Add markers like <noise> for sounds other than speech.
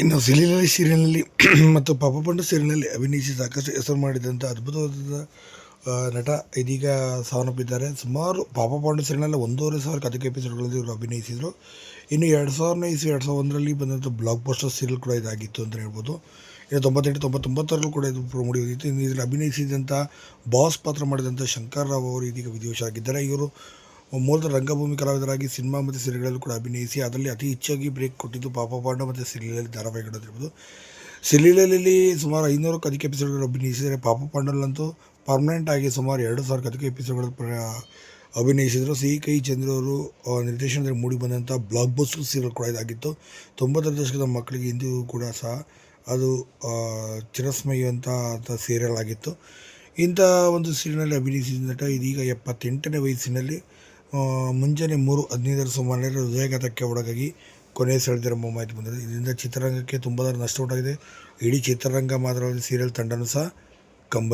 ಇನ್ನು ಸಿಲಿಲಲಿ ಸೀರಿಯಲ್ನಲ್ಲಿ <clears throat> ಮತ್ತು ಪಾಪ ಪಂಡು ಸೀರಿಯಲ್ನಲ್ಲಿ ಅಭಿನಯಿಸಿ ಸಾಕಷ್ಟು ಹೆಸರು ಮಾಡಿದಂಥ ಅದ್ಭುತವಾದ ನಟ ಇದೀಗ ಸಾವನ್ನಪ್ಪಿದ್ದಾರೆ. ಸುಮಾರು ಪಾಪ ಪಾಂಡು ಸೀರಿಯಲ್ನಲ್ಲಿ ಒಂದೂವರೆ ಸಾವಿರ ಕಥೆಗೆ ಎಪಿಸೋಡ್ಗಳಲ್ಲಿ ಇವರು ಅಭಿನಯಿಸಿದರು. ಇನ್ನು ಎರಡು ಸಾವಿರನೇ ಇಸ್ವಿ, ಎರಡು ಸಾವಿರ ಒಂದರಲ್ಲಿ ಬಂದಂಥ ಬ್ಲಾಕ್ ಬಸ್ಟರ್ ಸೀರಿಯಲ್ ಕೂಡ ಇದಾಗಿತ್ತು ಅಂತ ಹೇಳ್ಬೋದು. ಇನ್ನು ತೊಂಬತ್ತೆಂಟು, ತೊಂಬತ್ತೊಂಬತ್ತರಲ್ಲೂ ಕೂಡ ಇದು ಮುಡಿಯೋದಿತ್ತು ಇನ್ನು ಇದರಲ್ಲಿ ಅಭಿನಯಿಸಿದಂಥ ಬಾಸ್ ಪಾತ್ರ ಮಾಡಿದಂಥ ಶಂಕರ್ ರಾವ್ ಅವರು ಇದೀಗ ವಿಧಿವಶರಾಗಿದ್ದಾರೆ ಇವರು ಮೂಲದ ರಂಗಭೂಮಿ ಕಲಾವಿದರಾಗಿ ಸಿನಿಮಾ ಮತ್ತು ಸೀರಿಯಲ್ಗಳಲ್ಲೂ ಕೂಡ ಅಭಿನಯಿಸಿ ಅದರಲ್ಲಿ ಅತಿ ಹೆಚ್ಚಾಗಿ ಬ್ರೇಕ್ ಕೊಟ್ಟಿದ್ದು ಪಾಪ ಪಾಂಡ ಮತ್ತು ಸಿರಿಲಲ್ಲಿ ಧಾರಾವಾಹಿಗಳಿರ್ಬೋದು ಸಿರಿಲಲ್ಲಿ ಸುಮಾರು ಐನೂರಕ್ಕೂ ಅಧಿಕ ಎಪಿಸೋಡ್ಗಳು ಅಭಿನಯಿಸಿದರೆ ಪಾಪ ಪಾಂಡಲ್ಲಂತೂ ಪರ್ಮನೆಂಟ್ ಆಗಿ ಸುಮಾರು ಎರಡು ಸಾವಿರಕ್ಕೆ ಅಧಿಕ ಎಪಿಸೋಡ್ಗಳು ಅಭಿನಯಿಸಿದರು. ಸಿ ಕೈ ಚಂದ್ರ ಅವರು ಆ, ನಿರ್ದೇಶನದಲ್ಲಿ ಮೂಡಿ ಬಂದಂಥ ಬ್ಲಾಕ್ ಬಸ್ಟರ್ ಸೀರಿಯಲ್ ಕೂಡ ಇದಾಗಿತ್ತು. ತೊಂಬತ್ತರ ದಶಕದ ಮಕ್ಕಳಿಗೆ ಇಂದಿಗೂ ಕೂಡ ಸಹ ಅದು ಚಿರಸ್ಮಯುವಂಥ ಸೀರಿಯಲ್ ಆಗಿತ್ತು. ಇಂಥ ಒಂದು ಸೀರಿಯಲ್ನಲ್ಲಿ ಅಭಿನಯಿಸಿದ ನಟ ಇದೀಗ ಎಪ್ಪತ್ತೆಂಟನೇ ವಯಸ್ಸಿನಲ್ಲಿ ಮುಂಜಾನೆ ಮೂರು ಹದಿನೈದರ ಸುಮಾರು ಹೃದಯಘಾತಕ್ಕೆ ಒಳಗಾಗಿ ಕೊನೆ ಸೆಳೆದಿರೋ ಮಾಹಿತಿ ಬಂದಿದೆ. ಇದರಿಂದ ಚಿತ್ರರಂಗಕ್ಕೆ ತುಂಬ ನಷ್ಟ ಉಂಟಾಗಿದೆ. ಇಡೀ ಚಿತ್ರರಂಗ ಮಾತ್ರ ಸೀರಿಯಲ್ ತಂಡನೂ ಸಹ ಕಂಬನಿ